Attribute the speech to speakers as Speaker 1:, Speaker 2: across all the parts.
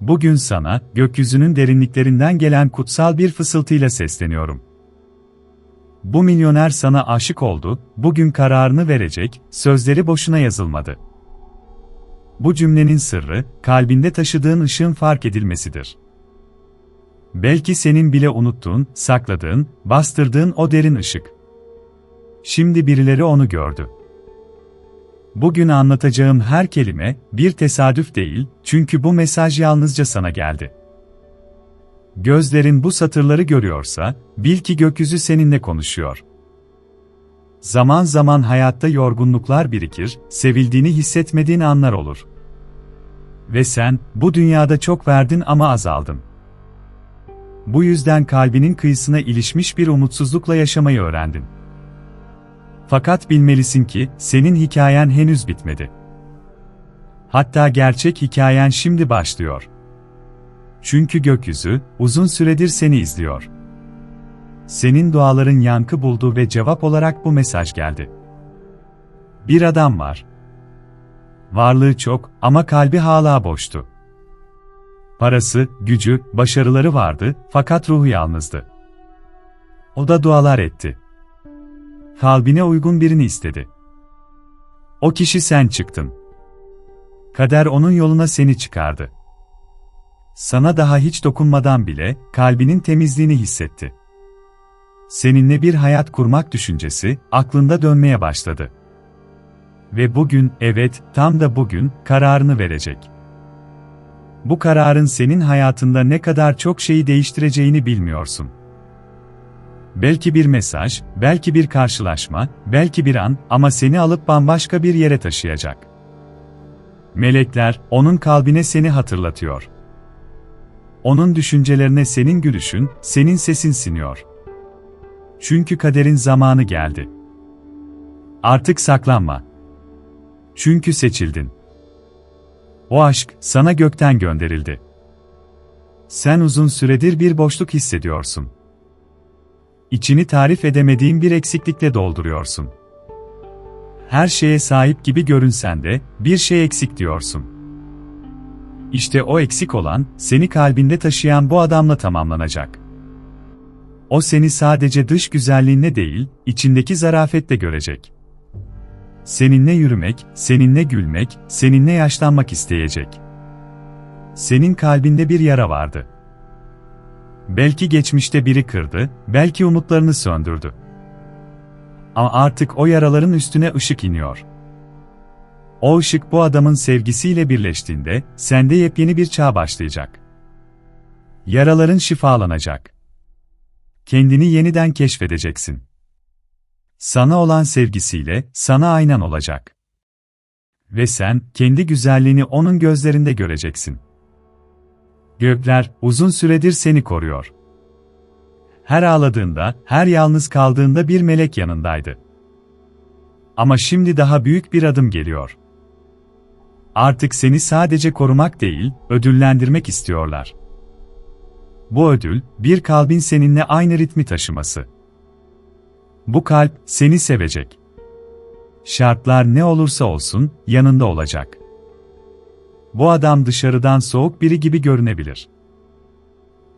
Speaker 1: bugün sana, gökyüzünün derinliklerinden gelen kutsal bir fısıltıyla sesleniyorum. Bu milyoner sana aşık oldu, bugün kararını verecek, sözleri boşuna yazılmadı. Bu cümlenin sırrı, kalbinde taşıdığın ışığın fark edilmesidir. Belki senin bile unuttuğun, sakladığın, bastırdığın o derin ışık. Şimdi birileri onu gördü. Bugün anlatacağım her kelime bir tesadüf değil, çünkü bu mesaj yalnızca sana geldi. Gözlerin bu satırları görüyorsa, bil ki gökyüzü seninle konuşuyor. Zaman zaman hayatta yorgunluklar birikir, sevildiğini hissetmediğin anlar olur. Ve sen, bu dünyada çok verdin ama azaldın. Bu yüzden kalbinin kıyısına ilişmiş bir umutsuzlukla yaşamayı öğrendin. Fakat bilmelisin ki, senin hikayen henüz bitmedi. Hatta gerçek hikayen şimdi başlıyor. Çünkü gökyüzü, uzun süredir seni izliyor. Senin duaların yankı buldu ve cevap olarak bu mesaj geldi. Bir adam var. Varlığı çok ama kalbi hala boştu. Parası, gücü, başarıları vardı fakat ruhu yalnızdı. O da dualar etti. Kalbine uygun birini istedi. O kişi sen çıktın. Kader onun yoluna seni çıkardı. Sana daha hiç dokunmadan bile kalbinin temizliğini hissetti. Seninle bir hayat kurmak düşüncesi aklında dönmeye başladı. Ve bugün, evet, tam da bugün kararını verecek. Bu kararın senin hayatında ne kadar çok şeyi değiştireceğini bilmiyorsun. Belki bir mesaj, belki bir karşılaşma, belki bir an ama seni alıp bambaşka bir yere taşıyacak. Melekler, onun kalbine seni hatırlatıyor. Onun düşüncelerine senin gülüşün, senin sesin siniyor. Çünkü kaderin zamanı geldi. Artık saklanma. Çünkü seçildin. O aşk sana gökten gönderildi. Sen uzun süredir bir boşluk hissediyorsun. İçini tarif edemediğin bir eksiklikle dolduruyorsun. Her şeye sahip gibi görünsen de bir şey eksik diyorsun. İşte o eksik olan, seni kalbinde taşıyan bu adamla tamamlanacak. O seni sadece dış güzelliğinle değil, içindeki zarafetle görecek. Seninle yürümek, seninle gülmek, seninle yaşlanmak isteyecek. Senin kalbinde bir yara vardı. Belki geçmişte biri kırdı, belki umutlarını söndürdü. Ama artık o yaraların üstüne ışık iniyor. O ışık bu adamın sevgisiyle birleştiğinde, sende yepyeni bir çağ başlayacak. Yaraların şifalanacak. Kendini yeniden keşfedeceksin. Sana olan sevgisiyle, sana aynen olacak. Ve sen, kendi güzelliğini onun gözlerinde göreceksin. Gökler, uzun süredir seni koruyor. Her ağladığında, her yalnız kaldığında bir melek yanındaydı. Ama şimdi daha büyük bir adım geliyor. Artık seni sadece korumak değil, ödüllendirmek istiyorlar. Bu ödül, bir kalbin seninle aynı ritmi taşıması. Bu kalp, seni sevecek. Şartlar ne olursa olsun, yanında olacak. Bu adam dışarıdan soğuk biri gibi görünebilir.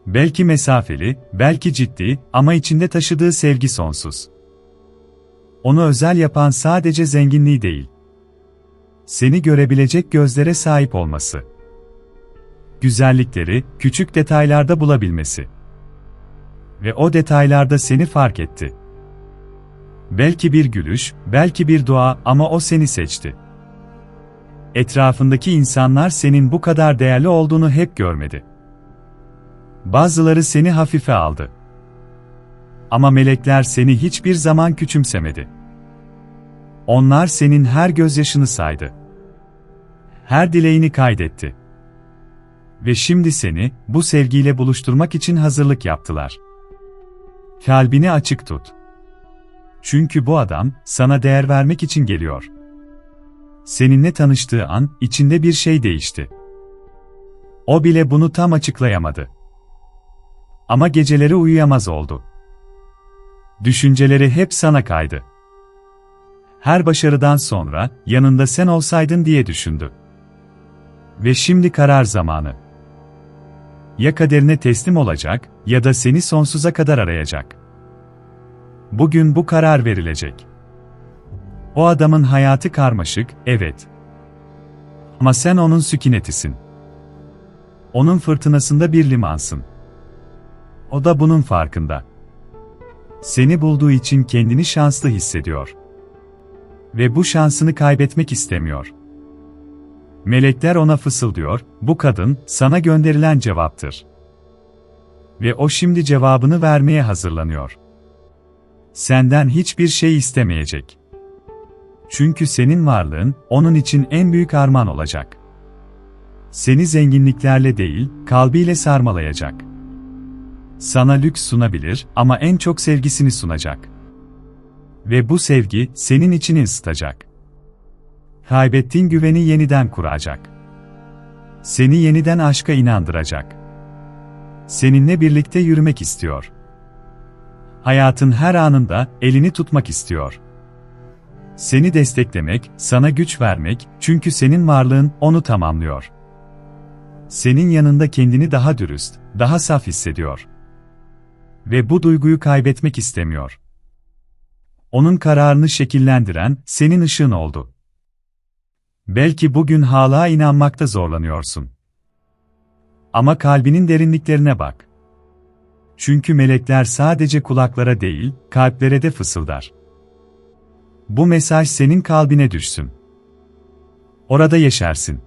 Speaker 1: Belki mesafeli, belki ciddi ama içinde taşıdığı sevgi sonsuz. Onu özel yapan sadece zenginliği değil. Seni görebilecek gözlere sahip olması. Güzellikleri küçük detaylarda bulabilmesi. Ve o detaylarda seni fark etti. Belki bir gülüş, belki bir dua ama o seni seçti. Etrafındaki insanlar senin bu kadar değerli olduğunu hep görmedi. Bazıları seni hafife aldı. Ama melekler seni hiçbir zaman küçümsemedi. Onlar senin her gözyaşını saydı. Her dileğini kaydetti. Ve şimdi seni bu sevgiyle buluşturmak için hazırlık yaptılar. Kalbini açık tut. Çünkü bu adam sana değer vermek için geliyor. Seninle tanıştığı an içinde bir şey değişti. O bile bunu tam açıklayamadı. Ama geceleri uyuyamaz oldu. Düşünceleri hep sana kaydı. Her başarıdan sonra yanında sen olsaydın diye düşündü. Ve şimdi karar zamanı. ya kaderine teslim olacak ya da seni sonsuza kadar arayacak. Bugün bu karar verilecek. O adamın hayatı karmaşık, evet. Ama sen onun sükunetisin. Onun fırtınasında bir limansın. O da bunun farkında. Seni bulduğu için kendini şanslı hissediyor. Ve bu şansını kaybetmek istemiyor. Melekler ona fısıldıyor, bu kadın, sana gönderilen cevaptır. Ve o şimdi cevabını vermeye hazırlanıyor. Senden hiçbir şey istemeyecek. Çünkü senin varlığın, onun için en büyük armağan olacak. Seni zenginliklerle değil, kalbiyle sarmalayacak. Sana lüks sunabilir ama en çok sevgisini sunacak. Ve bu sevgi, senin içini ısıtacak. Kaybettiğin güveni yeniden kuracak. Seni yeniden aşka inandıracak. Seninle birlikte yürümek istiyor. Hayatın her anında elini tutmak istiyor. Seni desteklemek, sana güç vermek, çünkü senin varlığın onu tamamlıyor. Senin yanında kendini daha dürüst, daha saf hissediyor. Ve bu duyguyu kaybetmek istemiyor. Onun kararını şekillendiren senin ışığın oldu. Belki bugün hala inanmakta zorlanıyorsun. Ama kalbinin derinliklerine bak. Çünkü melekler sadece kulaklara değil, kalplere de fısıldar. Bu mesaj senin kalbine düşsün. Orada yeşersin.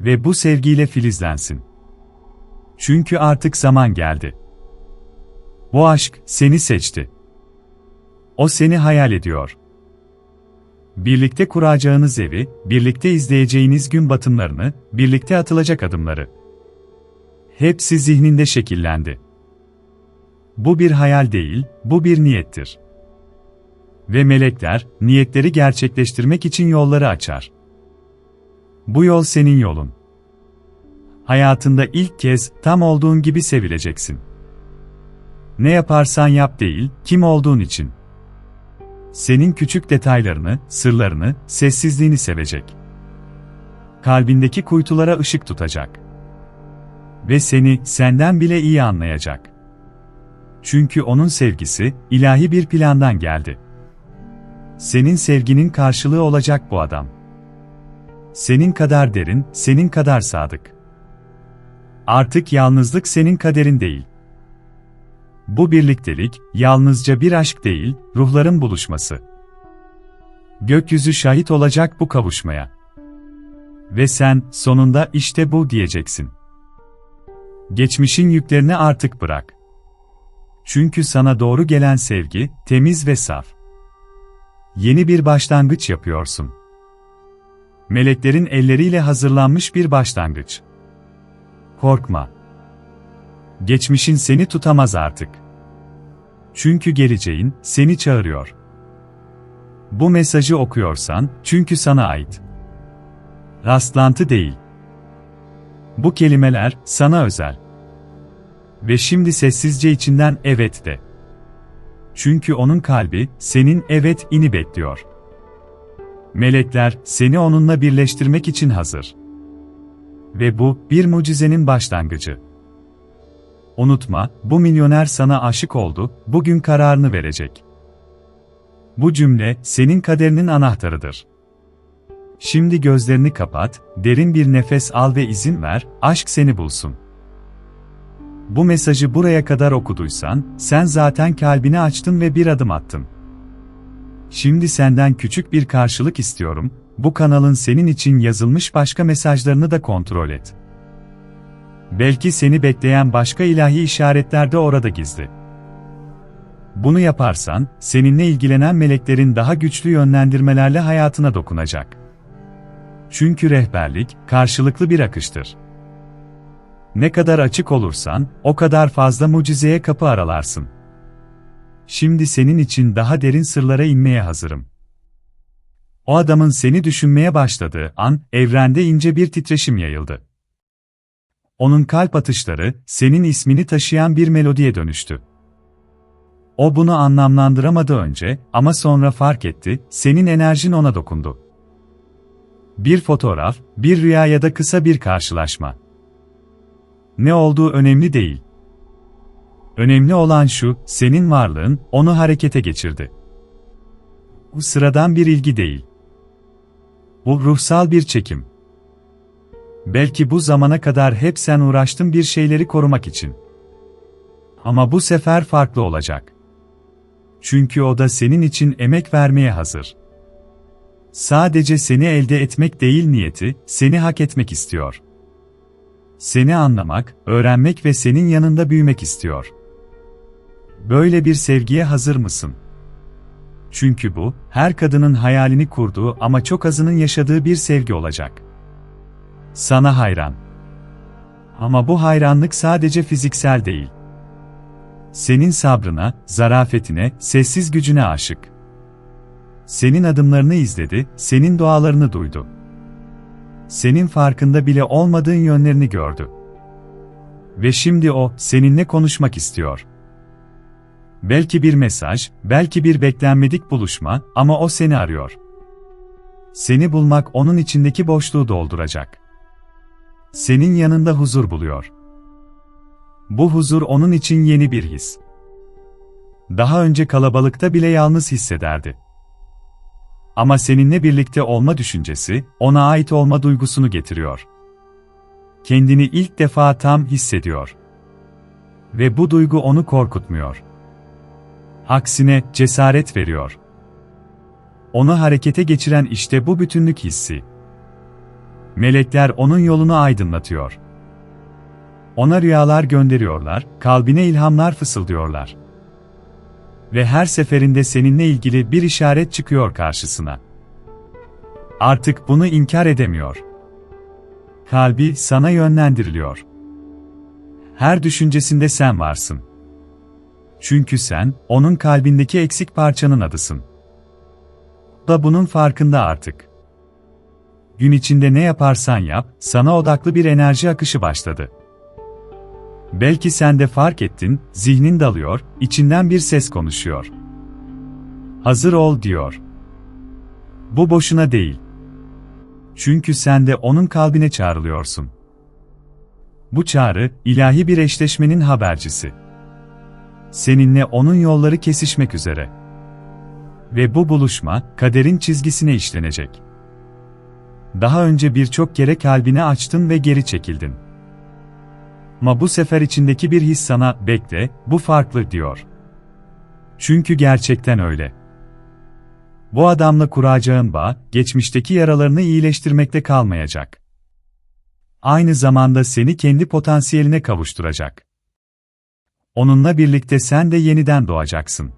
Speaker 1: Ve bu sevgiyle filizlensin. Çünkü artık zaman geldi. Bu aşk seni seçti. O seni hayal ediyor. Birlikte kuracağınız evi, birlikte izleyeceğiniz gün batımlarını, birlikte atılacak adımları. Hepsi zihninde şekillendi. Bu bir hayal değil, bu bir niyettir. Ve melekler, niyetleri gerçekleştirmek için yolları açar. Bu yol senin yolun. Hayatında ilk kez tam olduğun gibi sevileceksin. Ne yaparsan yap değil, kim olduğun için. Senin küçük detaylarını, sırlarını, sessizliğini sevecek. Kalbindeki kuytulara ışık tutacak. Ve seni senden bile iyi anlayacak. Çünkü onun sevgisi ilahi bir plandan geldi. Senin sevginin karşılığı olacak bu adam. Senin kadar derin, senin kadar sadık. Artık yalnızlık senin kaderin değil. Bu birliktelik, yalnızca bir aşk değil, ruhların buluşması. Gökyüzü şahit olacak bu kavuşmaya. Ve sen, sonunda işte bu diyeceksin. Geçmişin yüklerini artık bırak. Çünkü sana doğru gelen sevgi, temiz ve saf. Yeni bir başlangıç yapıyorsun. Meleklerin elleriyle hazırlanmış bir başlangıç. Korkma. Geçmişin seni tutamaz artık. Çünkü geleceğin seni çağırıyor. Bu mesajı okuyorsan çünkü sana ait. Rastlantı değil. Bu kelimeler sana özel. Ve şimdi sessizce içinden evet de. Çünkü onun kalbi senin evet ini bekliyor. Melekler seni onunla birleştirmek için hazır. Ve bu bir mucizenin başlangıcı. Unutma, bu milyoner sana aşık oldu, bugün kararını verecek. Bu cümle senin kaderinin anahtarıdır. Şimdi gözlerini kapat, derin bir nefes al ve izin ver, aşk seni bulsun. Bu mesajı buraya kadar okuduysan, sen zaten kalbini açtın ve bir adım attın. Şimdi senden küçük bir karşılık istiyorum, bu kanalın senin için yazılmış başka mesajlarını da kontrol et. Belki seni bekleyen başka ilahi işaretler de orada gizli. Bunu yaparsan, seninle ilgilenen meleklerin daha güçlü yönlendirmelerle hayatına dokunacak. Çünkü rehberlik, karşılıklı bir akıştır. Ne kadar açık olursan, o kadar fazla mucizeye kapı aralarsın. Şimdi senin için daha derin sırlara inmeye hazırım. O adamın seni düşünmeye başladığı an, evrende ince bir titreşim yayıldı. Onun kalp atışları, senin ismini taşıyan bir melodiye dönüştü. O bunu anlamlandıramadı önce ama sonra fark etti, senin enerjin ona dokundu. Bir fotoğraf, bir rüya ya da kısa bir karşılaşma. Ne olduğu önemli değil. Önemli olan şu, senin varlığın onu harekete geçirdi. Bu sıradan bir ilgi değil. Bu ruhsal bir çekim. Belki bu zamana kadar hep sen uğraştın bir şeyleri korumak için. Ama bu sefer farklı olacak. Çünkü o da senin için emek vermeye hazır. Sadece seni elde etmek değil niyeti, seni hak etmek istiyor. Seni anlamak, öğrenmek ve senin yanında büyümek istiyor. Böyle bir sevgiye hazır mısın? Çünkü bu, her kadının hayalini kurduğu ama çok azının yaşadığı bir sevgi olacak. Sana hayran. Ama bu hayranlık sadece fiziksel değil. Senin sabrına, zarafetine, sessiz gücüne aşık. Senin adımlarını izledi, senin dualarını duydu. Senin farkında bile olmadığın yönlerini gördü. Ve şimdi o, seninle konuşmak istiyor. Belki bir mesaj, belki bir beklenmedik buluşma ama o seni arıyor. Seni bulmak onun içindeki boşluğu dolduracak. Senin yanında huzur buluyor. Bu huzur onun için yeni bir his. Daha önce kalabalıkta bile yalnız hissederdi. Ama seninle birlikte olma düşüncesi, ona ait olma duygusunu getiriyor. Kendini ilk defa tam hissediyor. Ve bu duygu onu korkutmuyor. Aksine cesaret veriyor. Onu harekete geçiren işte bu bütünlük hissi. Melekler onun yolunu aydınlatıyor. Ona rüyalar gönderiyorlar, kalbine ilhamlar fısıldıyorlar. Ve her seferinde seninle ilgili bir işaret çıkıyor karşısına. Artık bunu inkar edemiyor. Kalbi sana yönlendiriliyor. Her düşüncesinde sen varsın. Çünkü sen, onun kalbindeki eksik parçanın adısın. Da bunun farkında artık. Gün içinde ne yaparsan yap, sana odaklı bir enerji akışı başladı. Belki sen de fark ettin, zihnin dalıyor, içinden bir ses konuşuyor. Hazır ol diyor. Bu boşuna değil. Çünkü sen de onun kalbine çağrılıyorsun. Bu çağrı, ilahi bir eşleşmenin habercisi. Seninle onun yolları kesişmek üzere. Ve bu buluşma, kaderin çizgisine işlenecek. Daha önce birçok kere kalbini açtın ve geri çekildin. Ama bu sefer içindeki bir his sana, bekle, bu farklı diyor. Çünkü gerçekten öyle. Bu adamla kuracağın bağ, geçmişteki yaralarını iyileştirmekte kalmayacak. Aynı zamanda seni kendi potansiyeline kavuşturacak. Onunla birlikte sen de yeniden doğacaksın.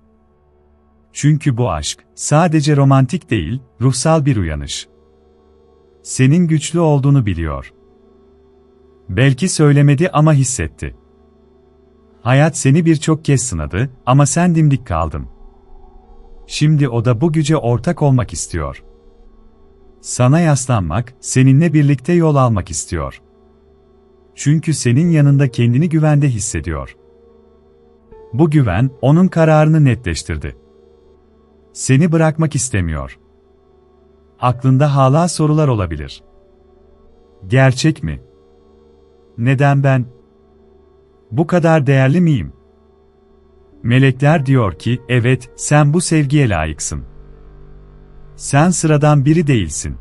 Speaker 1: Çünkü bu aşk, sadece romantik değil, ruhsal bir uyanış. Senin güçlü olduğunu biliyor. Belki söylemedi ama hissetti. Hayat seni birçok kez sınadı ama sen dimdik kaldın. Şimdi o da bu güce ortak olmak istiyor. Sana yaslanmak, seninle birlikte yol almak istiyor. Çünkü senin yanında kendini güvende hissediyor. Bu güven, onun kararını netleştirdi. Seni bırakmak istemiyor. Aklında hala sorular olabilir. Gerçek mi? Neden ben? Bu kadar değerli miyim? Melekler diyor ki, evet, sen bu sevgiye layıksın. Sen sıradan biri değilsin.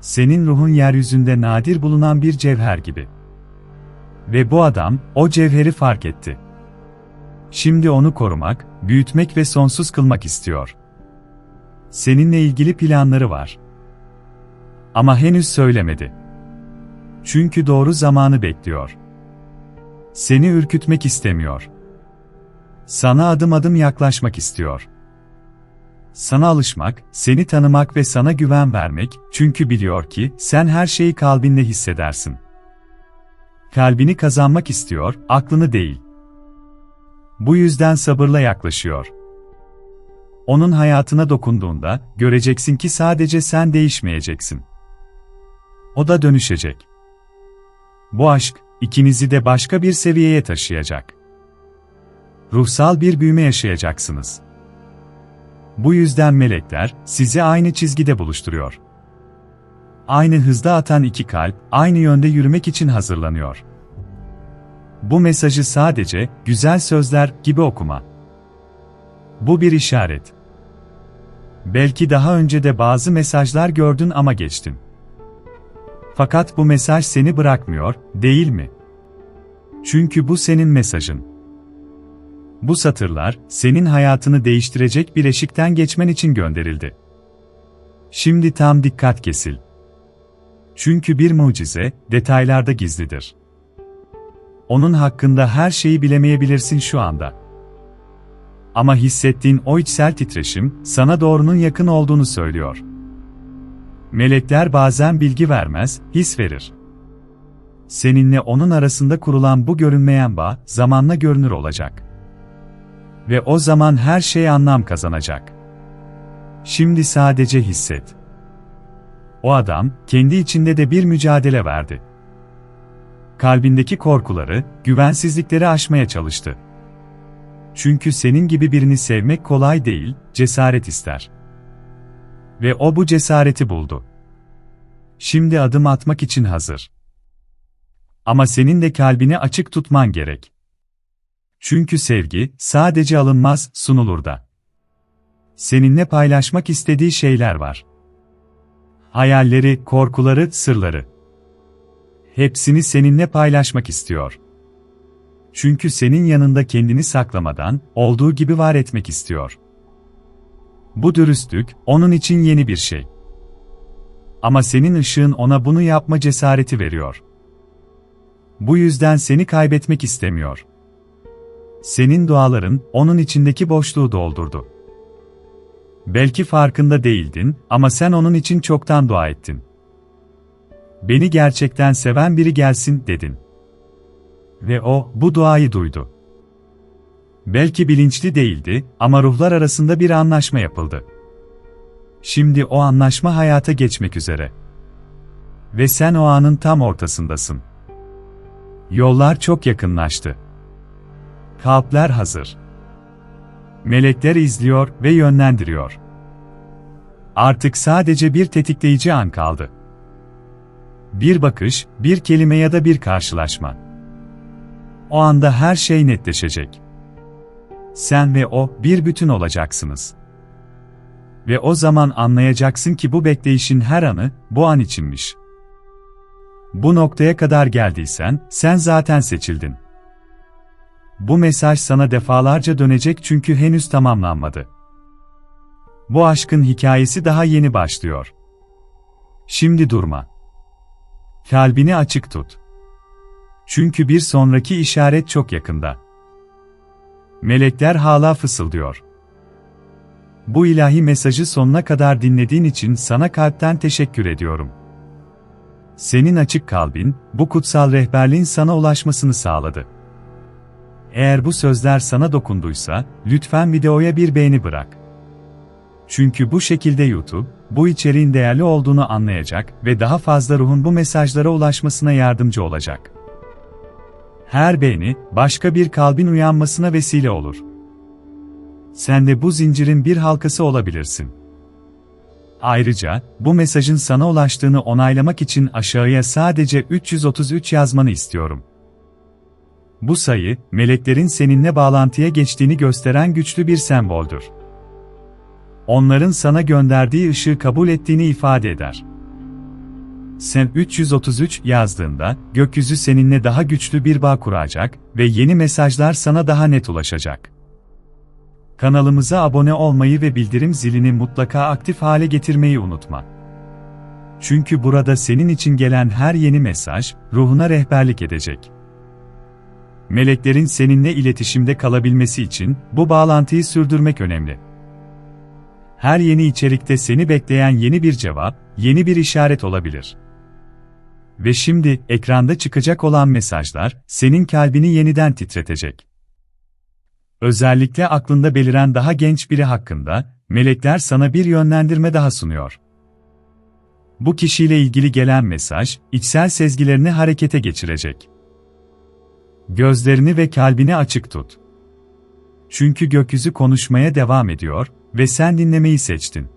Speaker 1: Senin ruhun yeryüzünde nadir bulunan bir cevher gibi. Ve bu adam, o cevheri fark etti. Şimdi onu korumak, büyütmek ve sonsuz kılmak istiyor. Seninle ilgili planları var. Ama henüz söylemedi. Çünkü doğru zamanı bekliyor. Seni ürkütmek istemiyor. Sana adım adım yaklaşmak istiyor. Sana alışmak, seni tanımak ve sana güven vermek, çünkü biliyor ki sen her şeyi kalbinle hissedersin. Kalbini kazanmak istiyor, aklını değil. Bu yüzden sabırla yaklaşıyor. Onun hayatına dokunduğunda göreceksin ki sadece sen değişmeyeceksin. O da dönüşecek. Bu aşk ikinizi de başka bir seviyeye taşıyacak. Ruhsal bir büyüme yaşayacaksınız. Bu yüzden melekler sizi aynı çizgide buluşturuyor. Aynı hızda atan iki kalp aynı yönde yürümek için hazırlanıyor. bu mesajı sadece güzel sözler gibi okuma. Bu bir işaret. Belki daha önce de bazı mesajlar gördün ama geçtin. Fakat bu mesaj seni bırakmıyor, değil mi? Çünkü bu senin mesajın. Bu satırlar, senin hayatını değiştirecek bir eşikten geçmen için gönderildi. Şimdi tam dikkat kesil. Çünkü bir mucize, detaylarda gizlidir. Onun hakkında her şeyi bilemeyebilirsin şu anda. Ama hissettiğin o içsel titreşim, sana doğrunun yakın olduğunu söylüyor. Melekler bazen bilgi vermez, his verir. Seninle onun arasında kurulan bu görünmeyen bağ, zamanla görünür olacak. Ve o zaman her şey anlam kazanacak. Şimdi sadece hisset. O adam, kendi içinde de bir mücadele verdi. Kalbindeki korkuları, güvensizlikleri aşmaya çalıştı. Çünkü senin gibi birini sevmek kolay değil, cesaret ister. Ve o bu cesareti buldu. Şimdi adım atmak için hazır. Ama senin de kalbini açık tutman gerek. Çünkü sevgi sadece alınmaz, sunulur da. Seninle paylaşmak istediği şeyler var. Hayalleri, korkuları, sırları. Hepsini seninle paylaşmak istiyor. Çünkü senin yanında kendini saklamadan, olduğu gibi var etmek istiyor. Bu dürüstlük, onun için yeni bir şey. Ama senin ışığın ona bunu yapma cesareti veriyor. Bu yüzden seni kaybetmek istemiyor. Senin duaların, onun içindeki boşluğu doldurdu. Belki farkında değildin ama sen onun için çoktan dua ettin. Beni gerçekten seven biri gelsin dedin. Ve o bu duayı duydu. Belki bilinçli değildi ama ruhlar arasında bir anlaşma yapıldı. Şimdi o anlaşma hayata geçmek üzere. Ve sen o anın tam ortasındasın. Yollar çok yakınlaştı. Kalpler hazır. Melekler izliyor ve yönlendiriyor. Artık sadece bir tetikleyici an kaldı. Bir bakış, bir kelime ya da bir karşılaşma. O anda her şey netleşecek. Sen ve o bir bütün olacaksınız. Ve o zaman anlayacaksın ki bu bekleyişin her anı bu an içinmiş. Bu noktaya kadar geldiysen sen zaten seçildin. Bu mesaj sana defalarca dönecek çünkü henüz tamamlanmadı. Bu aşkın hikayesi daha yeni başlıyor. Şimdi durma. Kalbini açık tut. Çünkü bir sonraki işaret çok yakında. Melekler hala fısıldıyor. Bu ilahi mesajı sonuna kadar dinlediğin için sana kalpten teşekkür ediyorum. Senin açık kalbin, bu kutsal rehberliğin sana ulaşmasını sağladı. Eğer bu sözler sana dokunduysa, lütfen videoya bir beğeni bırak. Çünkü bu şekilde YouTube, bu içeriğin değerli olduğunu anlayacak ve daha fazla ruhun bu mesajlara ulaşmasına yardımcı olacak. Her beğeni, başka bir kalbin uyanmasına vesile olur. Sen de bu zincirin bir halkası olabilirsin. Ayrıca, bu mesajın sana ulaştığını onaylamak için aşağıya sadece 333 yazmanı istiyorum. Bu sayı, meleklerin seninle bağlantıya geçtiğini gösteren güçlü bir semboldür. Onların sana gönderdiği ışığı kabul ettiğini ifade eder. Sen 333 yazdığında, gökyüzü seninle daha güçlü bir bağ kuracak ve yeni mesajlar sana daha net ulaşacak. Kanalımıza abone olmayı ve bildirim zilini mutlaka aktif hale getirmeyi unutma. Çünkü burada senin için gelen her yeni mesaj, ruhuna rehberlik edecek. Meleklerin seninle iletişimde kalabilmesi için bu bağlantıyı sürdürmek önemli. Her yeni içerikte seni bekleyen yeni bir cevap, yeni bir işaret olabilir. Ve şimdi ekranda çıkacak olan mesajlar senin kalbini yeniden titretecek. Özellikle aklında beliren daha genç biri hakkında melekler sana bir yönlendirme daha sunuyor. Bu kişiyle ilgili gelen mesaj içsel sezgilerini harekete geçirecek. Gözlerini ve kalbini açık tut. Çünkü gökyüzü konuşmaya devam ediyor ve sen dinlemeyi seçtin.